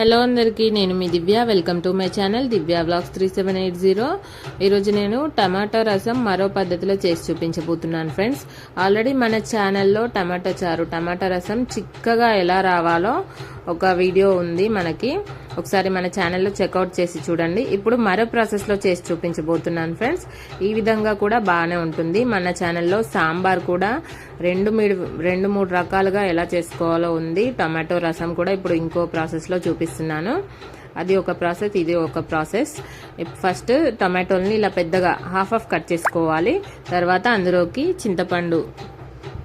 Hello అందరికీ నేను మీ Divya. Welcome to my channel Divya blogs three seven eight zero. ఈరోజు నేను టమాటో రసం మరో పద్ధతిలో చేసి చూపించబోతున్నాను ఫ్రెండ్స్. ఆల్రెడీ మన ఛానల్లో టమాటో చారు టమాటా రసం చిక్కగా ఎలా రావాలో ఒక వీడియో ఉంది మనకి. ఒకసారి మన ఛానల్లో చెక్అవుట్ చేసి చూడండి. ఇప్పుడు మరో ప్రాసెస్లో చేసి చూపించబోతున్నాను ఫ్రెండ్స్. ఈ విధంగా కూడా బాగానే ఉంటుంది. మన ఛానల్లో సాంబార్ కూడా రెండు మూడు రెండు మూడు రకాలుగా ఎలా చేసుకోవాలో ఉంది. టమాటో రసం కూడా ఇప్పుడు ఇంకో ప్రాసెస్లో చూపిస్తున్నాను. అది ఒక ప్రాసెస్ ఇది ఒక ప్రాసెస్. ఫస్ట్ టమాటోల్ని ఇలా పెద్దగా హాఫ్ ఆఫ్ కట్ చేసుకోవాలి. తర్వాత అందులోకి చింతపండు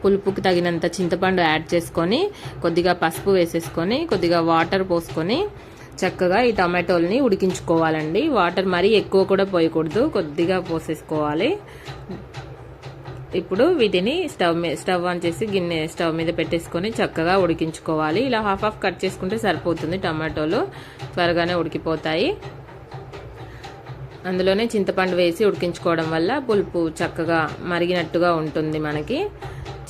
పులుపుకి తగినంత చింతపండు యాడ్ చేసుకొని కొద్దిగా పసుపు వేసేసుకొని కొద్దిగా వాటర్ పోసుకొని చక్కగా ఈ టమాటోల్ని ఉడికించుకోవాలండి. వాటర్ మరీ ఎక్కువ కూడా పోయకూడదు కొద్దిగా పోసేసుకోవాలి. ఇప్పుడు వీటిని స్టవ్ మీద స్టవ్ ఆన్ చేసి గిన్నె స్టవ్ మీద పెట్టేసుకొని చక్కగా ఉడికించుకోవాలి. ఇలా హాఫ్ హాఫ్ కట్ చేసుకుంటే సరిపోతుంది టమాటోలు త్వరగానే ఉడికిపోతాయి. అందులోనే చింతపండు వేసి ఉడికించుకోవడం వల్ల పులుపు చక్కగా మరిగినట్టుగా ఉంటుంది మనకి.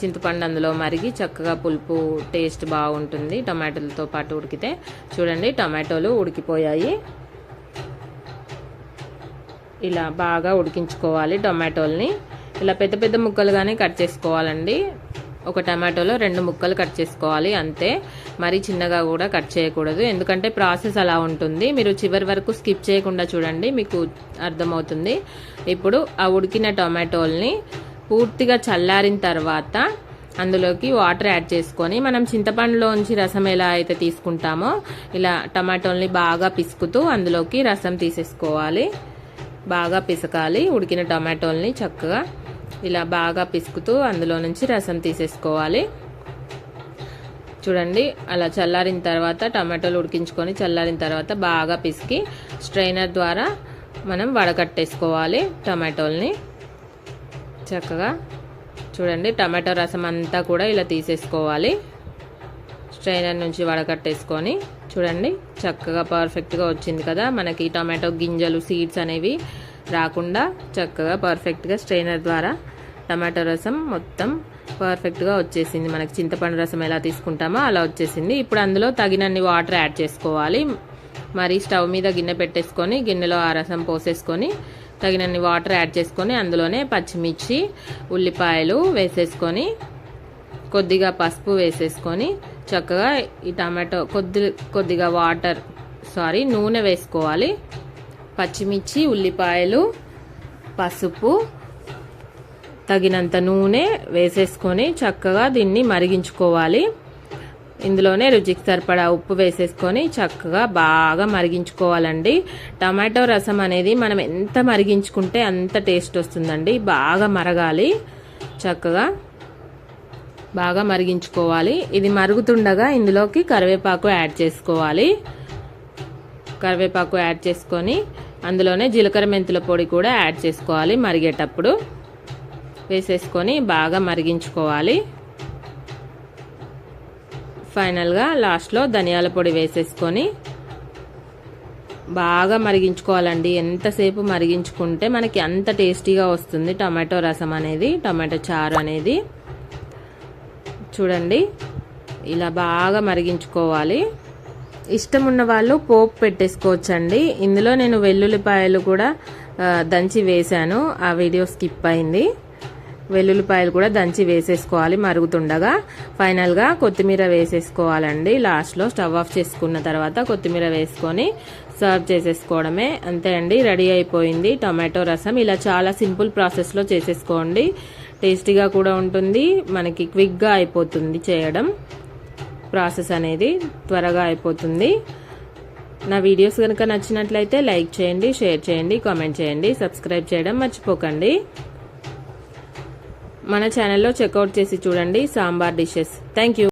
చింతపండు అందులో మరిగి చక్కగా పులుపు టేస్ట్ బాగుంటుంది టమాటోలతో పాటు ఉడికితే. చూడండి టమాటోలు ఉడికిపోయాయి. ఇలా బాగా ఉడికించుకోవాలి టమాటోల్ని. ఇలా పెద్ద పెద్ద ముక్కలుగానే కట్ చేసుకోవాలండి. ఒక టమాటోలో రెండు ముక్కలు కట్ చేసుకోవాలి అంతే. మరీ చిన్నగా కూడా కట్ చేయకూడదు. ఎందుకంటే ప్రాసెస్ అలా ఉంటుంది. మీరు చివరి వరకు స్కిప్ చేయకుండా చూడండి మీకు అర్థమవుతుంది. ఇప్పుడు ఆ ఉడికిన టొమాటోల్ని పూర్తిగా చల్లారిన తర్వాత అందులోకి వాటర్ యాడ్ చేసుకొని మనం చింతపండులోంచి రసం ఎలా అయితే తీసుకుంటామో ఇలా టమాటోల్ని బాగా పిసుకుతూ అందులోకి రసం తీసేసుకోవాలి. బాగా పిసకాలి ఉడికిన టమాటోల్ని చక్కగా ఇలా బాగా పిసుకుతూ అందులో నుంచి రసం తీసేసుకోవాలి. చూడండి అలా చల్లారిన తర్వాత టమాటోలు ఉడికించుకొని చల్లారిన తర్వాత బాగా పిసికి స్ట్రైనర్ ద్వారా మనం వడకట్టేసుకోవాలి టమాటోల్ని. చక్కగా చూడండి టమాటో రసం అంతా కూడా ఇలా తీసేసుకోవాలి. స్ట్రైనర్ నుంచి వడకట్టేసుకొని చూడండి చక్కగా పర్ఫెక్ట్గా వచ్చింది కదా. మనకి టమాటో గింజలు సీడ్స్ అనేవి రాకుండా చక్కగా పర్ఫెక్ట్గా స్ట్రైనర్ ద్వారా టమాటో రసం మొత్తం పర్ఫెక్ట్గా వచ్చేసింది. మనకి చింతపండు రసం ఎలా తీసుకుంటామో అలా వచ్చేసింది. ఇప్పుడు అందులో తగినన్ని వాటర్ యాడ్ చేసుకోవాలి. మరి స్టవ్ మీద గిన్నె పెట్టేసుకొని గిన్నెలో ఆ రసం పోసేసుకొని తగినన్ని వాటర్ యాడ్ చేసుకొని అందులోనే పచ్చిమిర్చి ఉల్లిపాయలు వేసేసుకొని కొద్దిగా పసుపు వేసేసుకొని చక్కగా ఈ టమాటో కొద్ది కొద్దిగా వాటర్ సారీ నూనె వేసుకోవాలి. పచ్చిమిర్చి ఉల్లిపాయలు పసుపు తగినంత నూనె వేసేసుకొని చక్కగా దీన్ని మరిగించుకోవాలి. ఇందులోనే రుచికి సరిపడా ఉప్పు వేసేసుకొని చక్కగా బాగా మరిగించుకోవాలండి. టమాటో రసం అనేది మనం ఎంత మరిగించుకుంటే అంత టేస్ట్ వస్తుందండి. బాగా మరగాలి. చక్కగా బాగా మరిగించుకోవాలి. ఇది మరుగుతుండగా ఇందులోకి కరివేపాకు యాడ్ చేసుకోవాలి. కరివేపాకు యాడ్ చేసుకొని అందులోనే జీలకర్ర మెంతుల పొడి కూడా యాడ్ చేసుకోవాలి మరిగేటప్పుడు. వేసేసుకొని బాగా మరిగించుకోవాలి. ఫైనల్గా లాస్ట్లో ధనియాల పొడి వేసేసుకొని బాగా మరిగించుకోవాలండి. ఎంతసేపు మరిగించుకుంటే మనకి అంత టేస్టీగా వస్తుంది టమాటో రసం అనేది టమాటో చారు అనేది. చూడండి ఇలా బాగా మరిగించుకోవాలి. ఇష్టం ఉన్న వాళ్ళు పోపు పెట్టేసుకోవచ్చండి. ఇందులో నేను వెల్లుల్లిపాయలు కూడా దంచి వేశాను. ఆ వీడియో స్కిప్ అయింది. వెల్లుల్లిపాయలు కూడా దంచి వేసేసుకోవాలి మరుగుతుండగా. ఫైనల్గా కొత్తిమీర వేసేసుకోవాలండి. లాస్ట్లో స్టవ్ ఆఫ్ చేసుకున్న తర్వాత కొత్తిమీర వేసుకొని సర్వ్ చేసేసుకోవడమే. అంతే అండి రెడీ అయిపోయింది. టొమాటో రసం ఇలా చాలా సింపుల్ ప్రాసెస్లో చేసేసుకోండి. టేస్టీగా కూడా ఉంటుంది. మనకి క్విక్గా అయిపోతుంది చేయడం. ప్రాసెస్ అనేది త్వరగా అయిపోతుంది. నా వీడియోస్ కనుక నచ్చినట్లయితే లైక్ చేయండి షేర్ చేయండి కామెంట్ చేయండి సబ్స్క్రైబ్ చేయడం మర్చిపోకండి. మన ఛానల్లో చెక్అవుట్ చేసి చూడండి సాంబార్ డిషెస్. Thank you.